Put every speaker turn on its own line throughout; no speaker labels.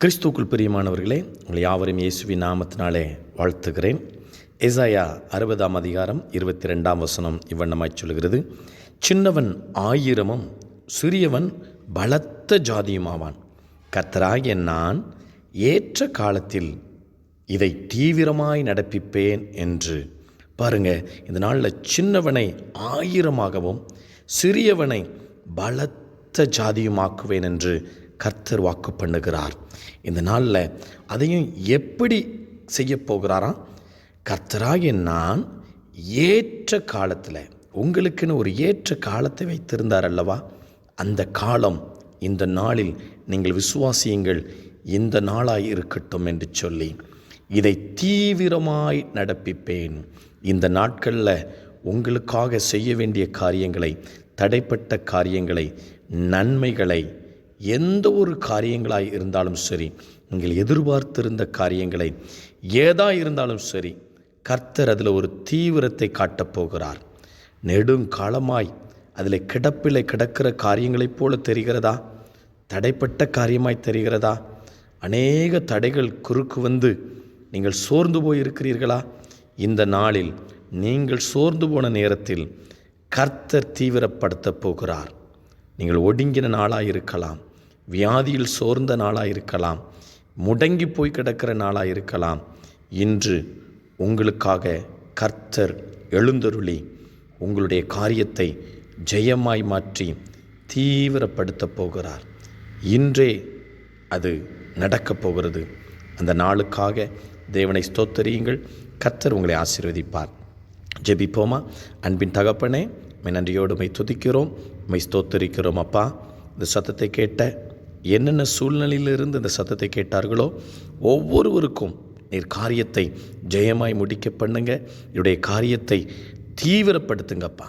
கிறிஸ்துக்குள் பிரியமானவர்களே உங்களை யாவரும் இயேசுவின் நாமத்தினாலே வாழ்த்துகிறேன். எசாயா அறுபதாம் அதிகாரம் இருபத்தி ரெண்டாம் வசனம் இவ்வண்ணமாய் சொல்கிறது சின்னவன் ஆயிரமும் சிறியவன் பலத்த ஜாதியுமாவான். கத்தராகிய நான் ஏற்ற காலத்தில் இதை தீவிரமாய் நடப்பிப்பேன் என்று. பாருங்க இந்த நாளில் சின்னவனை ஆயிரமாகவும் சிறியவனை பலத்த ஜாதியுமாக்குவேன் என்று கர்த்தர் வாக்கு பண்ணுகிறார். இந்த நாளில் அதையும் எப்படி செய்ய போகிறாராம்? கர்த்தராகிய நான் ஏற்ற காலத்தில் உங்களுக்குன்னு ஒரு ஏற்ற காலத்தை வைத்திருந்தார் அல்லவா? அந்த காலம் இந்த நாளில் நீங்கள் விசுவாசியுங்கள் இந்த நாளாய் இருக்கட்டும் என்று சொல்லி இதை தீவிரமாய் நடப்பிப்பேன். இந்த நாட்களில் உங்களுக்காக செய்ய வேண்டிய காரியங்களை தடைப்பட்ட காரியங்களை நன்மைகளை எந்த ஒரு காரியங்களாய் இருந்தாலும் சரி நீங்கள் எதிர்பார்த்திருந்த காரியங்களை ஏதா இருந்தாலும் சரி கர்த்தர் அதில் ஒரு தீவிரத்தை காட்டப் போகிறார். நெடுங்காலமாய் அதில் கிடப்பிலை கிடக்கிற காரியங்களைப் போல தெரிகிறதா? தடைப்பட்ட காரியமாய் தெரிகிறதா? அநேக தடைகள் குறுக்கு வந்து நீங்கள் சோர்ந்து போயிருக்கிறீர்களா? இந்த நாளில் நீங்கள் சோர்ந்து போன நேரத்தில் கர்த்தர் தீவிரப்படுத்தப் போகிறார். நீங்கள் ஒடுங்கின நாளாக இருக்கலாம். வியாதியில் சோர்ந்த நாளாக இருக்கலாம் முடங்கி போய் கிடக்கிற நாளாக இருக்கலாம். இன்று உங்களுக்காக கர்த்தர் எழுந்தருளி உங்களுடைய காரியத்தை ஜெயமாய் மாற்றி தீவிரப்படுத்தப் போகிறார். இன்றே அது நடக்கப் போகிறது. அந்த நாளுக்காக தேவனை ஸ்தோத்தரியுங்கள். கர்த்தர் உங்களை ஆசீர்வதிப்பார். ஜெபிப்போமா? அன்பின் தகப்பனே மை நன்றியோடு மை துதிக்கிறோம். மை ஸ்தோத்தரிக்கிறோம் அப்பா. இந்த சத்தத்தை கேட்ட என்னென்ன சூழ்நிலையிலிருந்து இந்த சத்தத்தை கேட்டார்களோ ஒவ்வொருவருக்கும் நீர் காரியத்தை ஜெயமாய் முடிக்க பண்ணுங்க. என்னுடைய காரியத்தை தீவிரப்படுத்துங்கப்பா.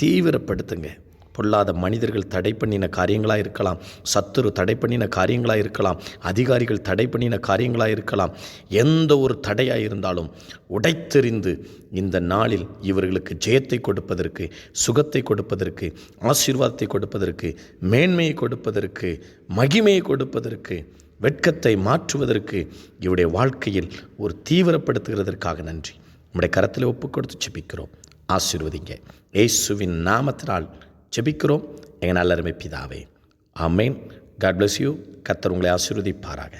தீவிரப்படுத்துங்க. பொல்லாத மனிதர்கள் தடை பண்ணின காரியங்களாக இருக்கலாம் சத்துரு தடை பண்ணின காரியங்களாக இருக்கலாம் அதிகாரிகள் தடை பண்ணின காரியங்களாக இருக்கலாம் எந்த ஒரு தடையாக இருந்தாலும் உடைத்தெறிந்து இந்த நாளில் இவர்களுக்கு ஜெயத்தை கொடுப்பதற்கு சுகத்தை கொடுப்பதற்கு ஆசீர்வாதத்தை கொடுப்பதற்கு மேன்மையை கொடுப்பதற்கு மகிமையை கொடுப்பதற்கு வெட்கத்தை மாற்றுவதற்கு இவருடைய வாழ்க்கையில் ஒரு தீவிரப்படுத்துகிறதற்காக நன்றி. நம்முடைய கரத்தில் ஒப்பு கொடுத்து செபிக்கிறோம் ஆசிர்வதிங்க. ஏசுவின் நாமத்தினால் ஜெபிக்கிறோம். எங்கள் நல்லருமை பிதாவே. ஆமேன். காட் பிளஸ் யூ கத்தர் உங்களை ஆசீர்வதிப்பாராக.